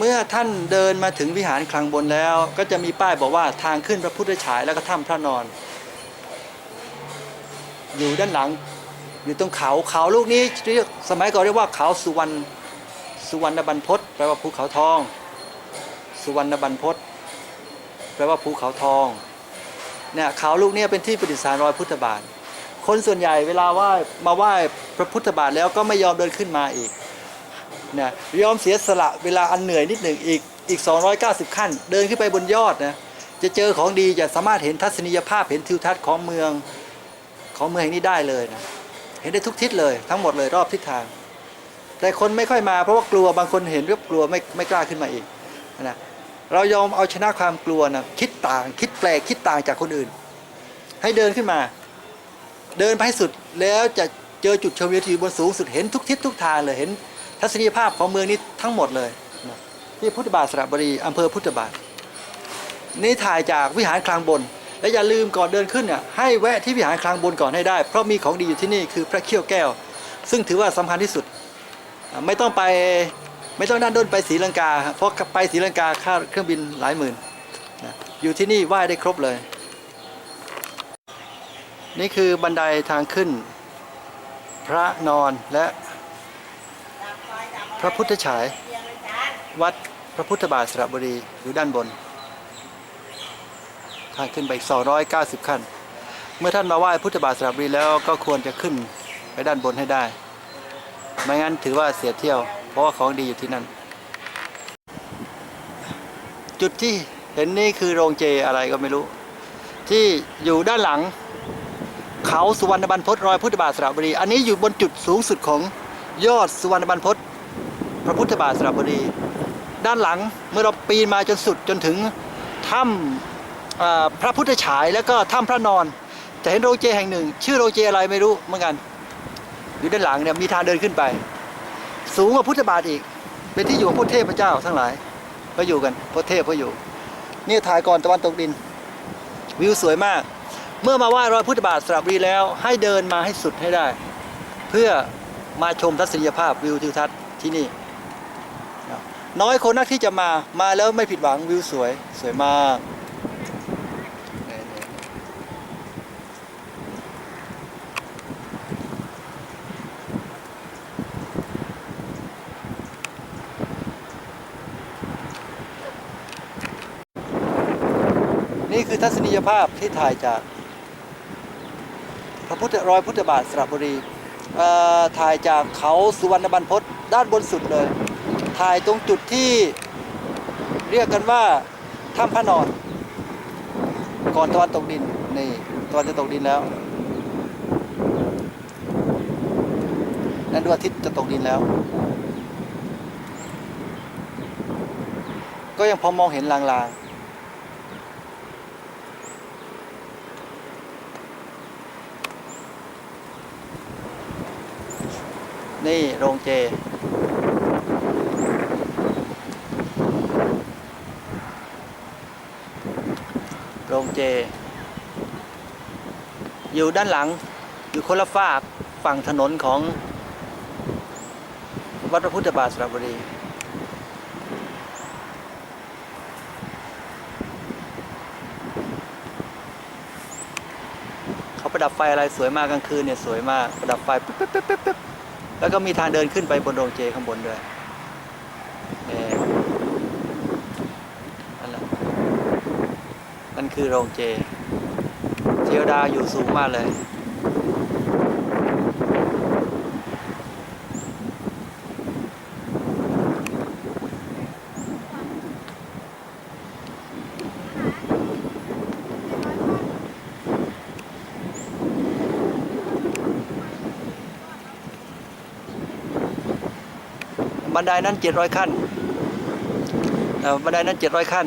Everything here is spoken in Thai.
เมื่อท่านเดินมาถึงวิหารคลังบนแล้ว ก็จะมีป้ายบอกว่าทางขึ้นพระพุทธฉายแล้วก็ถ้ำพระนอน อยู่ด้านหลังอยู่ตรงเขาเขาลูกนี้เรียกสมัยก่อนเรียกว่าเขาสุวรรณสุวรรณบรรพตแปลว่าภูเขาทอง สุวรรณบรรพตแปลว่าภูเขาทองเนี่ยเขาลูกนี้เป็นที่ประดิษฐานรอยพุทธบาท คนส่วนใหญ่เวลาไหว้มาไหว้พระพุทธบาทแล้วก็ไม่ยอมเดินขึ้นมาอีก นี่ยอมเสียสละเวลาอันเหนื่อยนิดหนึ่งอีกอีก 290 ขั้น เดินขึ้นไปบนยอดนะจะเจอของดีจะสามารถเห็นทัศนียภาพเห็นทิวทัศน์ของเมืองของเมืองแห่งนี้ได้เลยนะเห็นได้ทุกทิศเลยทั้งหมดเลยรอบทิศทาง แต่คนไม่ค่อยมาเพราะว่ากลัวบางคนเห็นก็กลัวไม่ไม่กล้าขึ้นมาอีกนะเรายอมเอาชนะความกลัวนะคิดต่างคิดแปลกคิดต่างจากคนอื่น ให้เดินขึ้นมา เดินไปให้สุดแล้วจะเจอจุดชมวิวที่อยู่บนสูงสุดเห็นทุกทิศทุกทางเลยเห็น ทัศนียภาพของเมืองนี้ทั้งหมดเลยนะที่พุทธบาทสระบุรีอำเภอพุทธบาท นี่ถ่ายจากวิหารคลังบน และอย่าลืมก่อนเดินขึ้นเนี่ยให้แวะที่วิหารคลังบนก่อนให้ได้ เพราะมีของดีอยู่ที่นี่คือพระเขี้ยวแก้ว ซึ่งถือว่าสำคัญที่สุด ไม่ต้องไปไม่ต้องด้านด้นไปศรีลังกา เพราะไปศรีลังกาค่าเครื่องบินหลายหมื่นอยู่ที่นี่ไหว้ได้ครบเลย นี่คือบันไดทางขึ้น พระนอนและ พระพุทธฉาย วัดพระพุทธบาทสระบุรีอยู่ด้านบนทางขึ้นไปอีก290 ขั้น เมื่อท่านมาไหว้พุทธบาทสระบุรีแล้วก็ควรจะขึ้นไปด้านบนให้ได้ ไม่งั้นถือว่าเสียเที่ยว เพราะว่าของดีอยู่ที่นั่น จุดที่เห็นนี่คือโรงเจอะไรก็ไม่รู้ ที่อยู่ด้านหลัง เขาสุวรรณบรรพตรอยพุทธบาทสระบุรี อันนี้อยู่บนจุดสูงสุดของยอดสุวรรณบรรพต พระพุทธบาทสระบุรี ด้านหลังเมื่อเราปีนมาจนสุดจนถึงถ้ำพระพุทธฉายแล้วก็ถ้ำพระนอน จะเห็นโรงเจแห่งหนึ่ง ชื่อโรงเจอะไรไม่รู้เหมือนกัน อยู่ด้านหลังเนี่ยมีทางเดินขึ้นไป สูงกว่าพุทธบาทอีก เป็นที่อยู่ของพระเทพเจ้าทั้งหลายก็อยู่กันพระเทพก็อยู่นี่ถ่ายก่อนตะวันตกดิน วิวสวยมาก เมื่อมาไหว้รอยพุทธบาทสระบุรีแล้ว ให้เดินมาให้สุดให้ได้ เพื่อมาชมทัศนียภาพวิวทิวทัศน์ที่นี่ น้อยคนนักที่จะมามาแล้วไม่ผิดหวังวิวสวยสวยมากนี่คือทัศนียภาพที่ถ่ายจาก พระพุทธรอยพุทธบาทสระบุรีถ่ายจากเขาสุวรรณบรรพตด้านบนสุดเลย ถ่ายตรงจุดที่เรียกกันว่าถ้ำพระนอน ก่อนตะวันตกดินนี่ตะวันจะตกดินแล้วนั่นดวงอาทิตย์จะตกดินแล้ว ก็ยังพอมองเห็นลางๆนี่โรงเจ โรงเจ อยู่ด้านหลังอยู่คนละฝากฝั่งถนนของวัดพระพุทธบาทสระบุรี เขาประดับไฟอะไรสวยมากกลางคืนเนี่ยสวยมากประดับไฟปิ๊บปิ๊บปิ๊บปิ๊บปิ๊บแล้วก็มีทางเดินขึ้นไปบนโรงเจข้างบนด้วยนี่นั่นแหละนั่น คือโรงเจเทวดาอยู่สูงมากเลย บันไดนั้น700ขั้นเอ่อบันไดนั้น700ขั้น